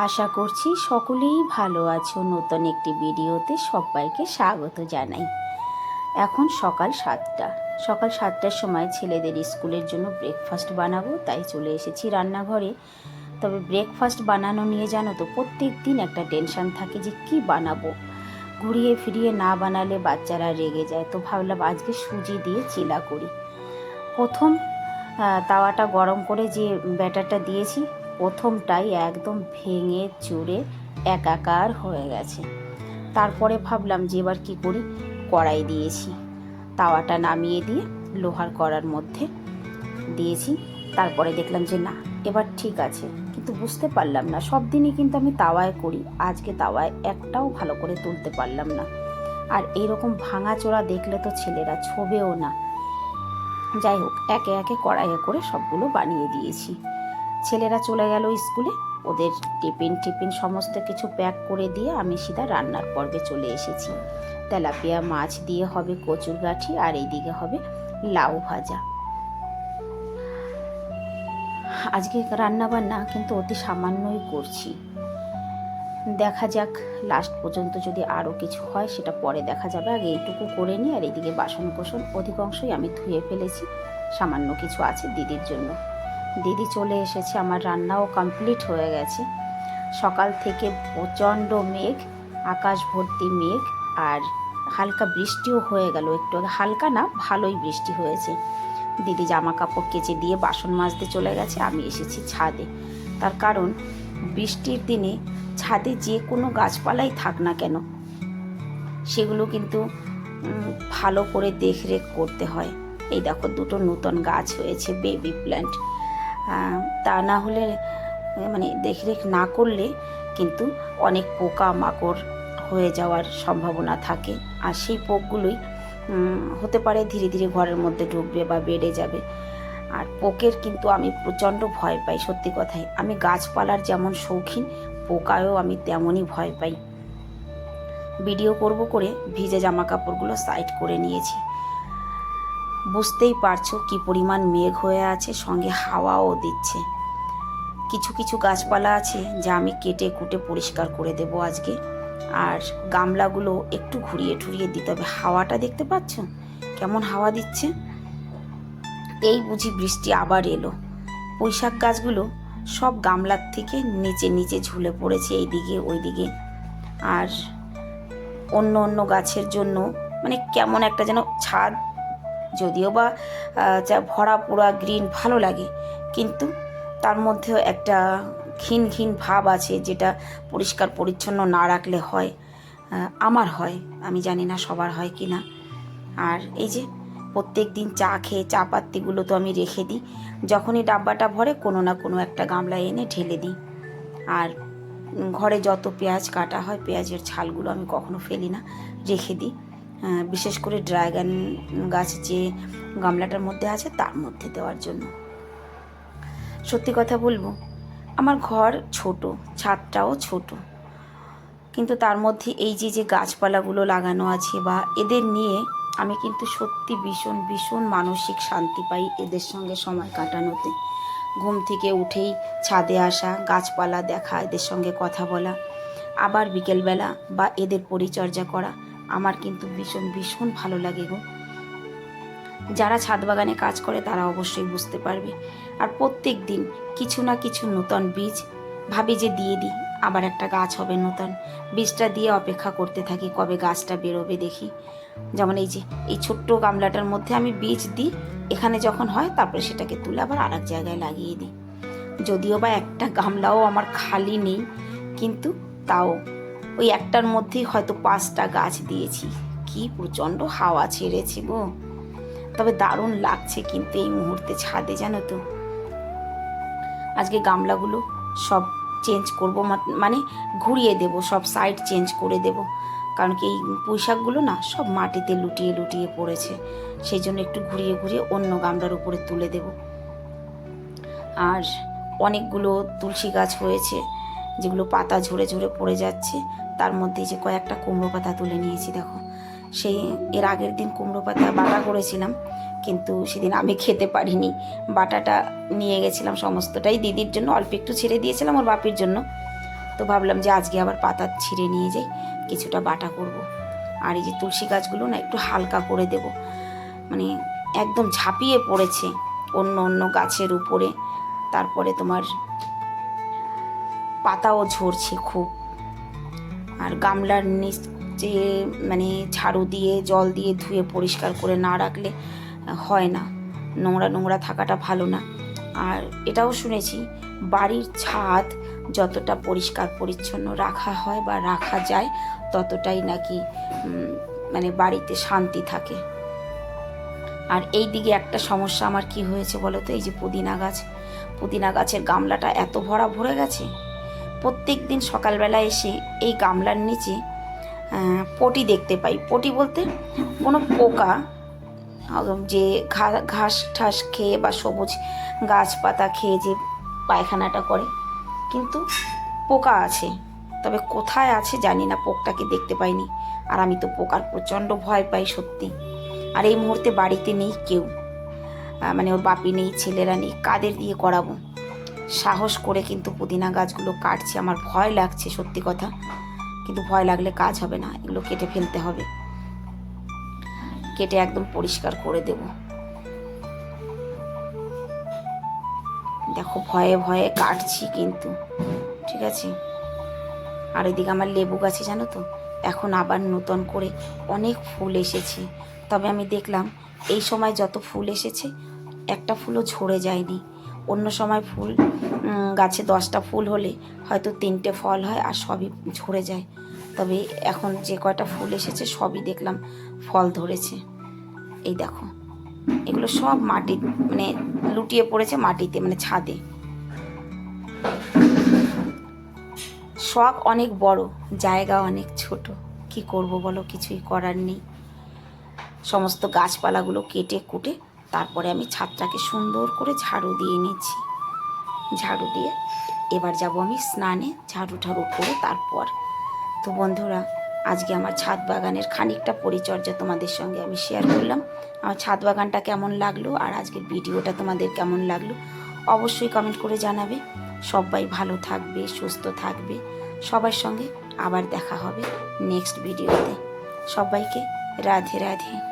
আশা করছি সকলেই ভালো আছো। নতুন একটি ভিডিওতে সবাইকে স্বাগত জানাই। এখন সকাল সাতটা। সকাল সাতটার সময় ছেলেদের স্কুলের জন্য ব্রেকফাস্ট বানাবো, তাই চলে এসেছি রান্নাঘরে। তবে ব্রেকফাস্ট বানানো নিয়ে জানো তো প্রত্যেক দিন একটা টেনশন থাকে যে কি বানাবো। ঘুরিয়ে ফিরিয়ে না বানালে বাচ্চারা রেগে যায়। তো ভাবলাম আজকে সুজি দিয়ে চিলা করি। প্রথম তাওয়াটা গরম করে যে ব্যাটারটা দিয়েছি প্রথমটাই একদম ভেঙে চুরে একাকার হয়ে গেছে। তারপরে ভাবলাম যে এবার কী করি? কড়াই দিয়েছি। তাওয়াটা নামিয়ে দিয়ে লোহার কড়ার মধ্যে দিয়েছি। তারপরে দেখলাম যে না, এবার ঠিক আছে। কিন্তু বুঝতে পারলাম না, সব দিনই কিন্তু আমি তাওয়ায় করি। আজকে তাওয়ায় একটাও ভালো করে তুলতে পারলাম না। আর এইরকম ভাঙাচোরা দেখলে তো ছেলেরা ছোবেও না। যাই হোক, একে একে কড়াইয়ে করে সবগুলো বানিয়ে দিয়েছি। ছেলেরা চলে গেল স্কুলে। ওদের টিফিন টিফিন সমস্ত কিছু প্যাক করে দিয়ে আমি সিধা রান্নার পর্বে চলে এসেছি। তেলাপিয়া মাছ দিয়ে হবে কচুর গাঠি আর এইদিকে হবে লাউ ভাজা। আজকে রান্না বান্না কিন্তু অতি সামান্যই করছি। দেখা যাক লাস্ট পর্যন্ত যদি আরও কিছু হয় সেটা পরে দেখা যাবে। আগে এইটুকু করে নিই আর এইদিকে বাসন কোসন অধিকাংশই আমি ধুয়ে ফেলেছি। সামান্য কিছু আছে দিদির জন্য। দিদি চলে এসেছে, আমার রান্নাও কমপ্লিট হয়ে গেছে। সকাল থেকে প্রচণ্ড মেঘ, আকাশ ভর্তি মেঘ, আর হালকা বৃষ্টিও হয়ে গেল। একটু হালকা না, ভালোই বৃষ্টি হয়েছে। দিদি জামা কাপড় কেচে দিয়ে বাসন মাজতে চলে গেছে, আমি এসেছি ছাদে। তার কারণ, বৃষ্টির দিনে ছাদে যে কোনো গাছপালাই থাক না কেন, সেগুলো কিন্তু ভালো করে দেখরেখ করতে হয়। এই দেখো, দুটো নতুন গাছ হয়েছে বেবি প্ল্যান্ট তা না হলে মানে দেখরেখ না করলে কিন্তু অনেক পোকা মাকড় হয়ে যাওয়ার সম্ভাবনা থাকে। আর সেই পোকগুলোই হতে পারে ধীরে ধীরে ঘরের মধ্যে ঢুকবে বা বেড়ে যাবে। আর পোকের কিন্তু আমি প্রচণ্ড ভয় পাই, সত্যি কথাই। আমি গাছপালার যেমন শৌখিন, পোকায়ও আমি তেমনই ভয় পাই। ভিডিও করব করে ভিজে জামা কাপড়গুলো সাইড করে নিয়েছি। বুঝতেই পারছ কি পরিমাণ মেঘ হয়ে আছে, সঙ্গে হাওয়াও দিচ্ছে। কিছু কিছু গাছপালা আছে যা আমি কেটে কুটে পরিষ্কার করে দেব আজকে। আর গামলাগুলো একটু ঘুরিয়ে ঠুরিয়ে দিতে হবে। হাওয়াটা দেখতে পাচ্ছ? কেমন হাওয়া দিচ্ছে? এই বুঝি বৃষ্টি আবার এলো। পুঁইশাক গাছগুলো সব গামলার থেকে নিচে নিচে ঝুলে পড়েছে এইদিকে ওইদিকে। আর অন্য অন্য গাছের জন্য মানে কেমন একটা যেন ছাদ যদিও বা যা ভরা পোড়া গ্রিন ভালো লাগে, কিন্তু তার মধ্যেও একটা ঘিন ঘিন ভাব আছে যেটা পরিষ্কার পরিচ্ছন্ন না রাখলে হয় আমার হয়, আমি জানি না সবার হয় কি না। আর এই যে প্রত্যেক দিন চা খেয়ে চা পাত্তিগুলো তো আমি রেখে দিই, যখনই ডাব্বাটা ভরে কোনো না কোনো একটা গামলায় এনে ঢেলে দিই। আর ঘরে যত পেঁয়াজ কাটা হয়, পেঁয়াজের ছালগুলো আমি কখনো ফেলি না, রেখে দিই। বিশেষ করে ড্রাগন গাছ যে গামলাটার মধ্যে আছে, তার মধ্যে দেওয়ার জন্য। সত্যি কথা বলব, আমার ঘর ছোট, ছাদটাও ছোট। কিন্তু তার মধ্যে এই যে যে গাছপালাগুলো লাগানো আছে বা এদের নিয়ে আমি কিন্তু সত্যি ভীষণ ভীষণ মানসিক শান্তি পাই এদের সঙ্গে সময় কাটানোতে। ঘুম থেকে উঠেই ছাদে আসা, গাছপালা দেখা, এদের সঙ্গে কথা বলা, আবার বিকেলবেলা বা এদের পরিচর্যা করা আমার কিন্তু ভীষণ ভীষণ ভালো লাগে গো। যারা ছাদ বাগানে কাজ করে তারা অবশ্যই বুঝতে পারবে। আর প্রত্যেক দিন কিছু না কিছু নতুন বীজ ভাবি যে দিয়ে দিই, আবার একটা গাছ হবে নতুন। বীজটা দিয়ে অপেক্ষা করতে থাকি কবে গাছটা বেরোবে দেখি। যেমন এই যে, এই ছোট্ট গামলাটার মধ্যে আমি বীজ দিই, এখানে যখন হয় তারপরে সেটাকে তুলে আবার আর এক জায়গায় লাগিয়ে দিই। যদিও বা একটা গামলাও আমার খালি নেই, কিন্তু তাও ওই একটার মধ্যেই হয়তো পাঁচটা গাছ দিয়েছি। কি প্রচণ্ড হাওয়া ছেড়েছে গো। তবে দারুণ লাগছে কিন্তু এই মুহূর্তে ছাদে, জানো তো। আজকে গামলাগুলো সব চেঞ্জ করব মানে ঘুরিয়ে দেব, সব সাইড চেঞ্জ করে দেব। কারণ কি এই পুঁইশাকগুলো না সব মাটিতে লুটিয়ে লুটিয়ে পড়েছে। সেই জন্য একটু ঘুরিয়ে ঘুরিয়ে অন্য গামলার উপরে তুলে দেব। আর অনেকগুলো তুলসী গাছ হয়েছে, যেগুলো পাতা ঝরে ঝরে পড়ে যাচ্ছে। তার মধ্যে যে কয়েকটা কুমড়ো পাতা তুলে নিয়েছি, দেখো। সেই এর আগের দিন কুমড়ো পাতা বাটা করেছিলাম, কিন্তু সেদিন আমি খেতে পারিনি। বাটাটা নিয়ে গেছিলাম সমস্তটাই দিদির জন্য, অল্প একটু ছেড়ে দিয়েছিলাম ওর বাপির জন্য। তো ভাবলাম যে আজকে আবার পাতা ছিঁড়ে নিয়ে যাই, কিছুটা বাটা করব। আর এই যে তুলসী গাছগুলো না একটু হালকা করে দেব। মানে একদম ঝাঁপিয়ে পড়েছে অন্য অন্য গাছের উপরে। তারপরে তোমার পাতাও ঝরছে খুব। আর গামলার নিচে মানে ঝাড়ু দিয়ে, জল দিয়ে ধুয়ে পরিষ্কার করে না রাখলে হয় না। নোংরা নোংরা থাকাটা ভালো না। আর এটাও শুনেছি, বাড়ির ছাদ যতটা পরিষ্কার পরিচ্ছন্ন রাখা হয় বা রাখা যায়, ততটাই নাকি মানে বাড়িতে শান্তি থাকে। আর এই দিকে একটা সমস্যা আমার কি হয়েছে বলো তো? এই যে পুদিনা গাছ, পুদিনা গাছের গামলাটা এত ভরা ভরে গেছে? প্রত্যেক দিন সকালবেলা এসে এই গামলার নিচে পটি দেখতে পাই। পটি বলতে কোনো পোকা যে ঘাস ঠাস খেয়ে বা সবুজ গাছপাতা খেয়ে যে পায়খানাটা করে, কিন্তু পোকা আছে। তবে কোথায় আছে জানি না, পোকটাকে দেখতে পাইনি। আর আমি তো পোকার প্রচণ্ড ভয় পাই সত্যি। আর এই মুহূর্তে বাড়িতে নেই কেউ। মানে ওর বাপি নেই, ছেলেরা নেই, কাদের দিয়ে করাবো? সাহস করে কিন্তু পুদিনা গাছগুলো কাটছি। আমার ভয় লাগছে, সত্যি কথা। কিন্তু ভয় লাগলে কাজ হবে না, এগুলো কেটে ফেলতে হবে। কেটে একদম পরিষ্কার করে দেব। দেখো, ভয়ে ভয়ে কাটছি কিন্তু। ঠিক আছে? আর এদিকে আমার লেবু গাছে, জানো তো, এখন আবার নতুন করে অনেক ফুল এসেছে। তবে আমি দেখলাম, এই সময় যত ফুল এসেছে, একটা ফুলও ঝরে যায়নি। অন্য সময় ফুল গাছে দশটা ফুল হলে হয়তো তিনটে ফল হয় আর সবই ঝরে যায়। তবে এখন যে কয়টা ফুল এসেছে সবই দেখলাম ফল ধরেছে। এই দেখো, এগুলো সব মাটি মানে লুটিয়ে পড়েছে মাটিতে মানে ছাদে। শখ অনেক বড়, জায়গা অনেক ছোট। কি করব বলো, কিছুই করার নেই। সমস্ত গাছপালাগুলো কেটে কুটে তারপরে আমি ছাদটাকে সুন্দর করে ঝাড়ু দিয়ে নিচ্ছি ঝাড়ু দিয়ে এবার যাব আমি স্নানে ঝাড়ু ঠাড়ু করে তারপর তো বন্ধুরা, আজকে আমার ছাদ বাগানের খানিকটা পরিচর্যা তোমাদের সঙ্গে আমি শেয়ার করলাম। আমার ছাদ বাগানটা কেমন লাগল আর আজকের ভিডিওটা তোমাদের কেমন লাগল অবশ্যই কমেন্ট করে জানাবে। সবাই ভালো থাকবে, সুস্থ থাকবে। সবার সঙ্গে আবার দেখা হবে নেক্সট ভিডিওতে সবাইকে রাধে রাধে।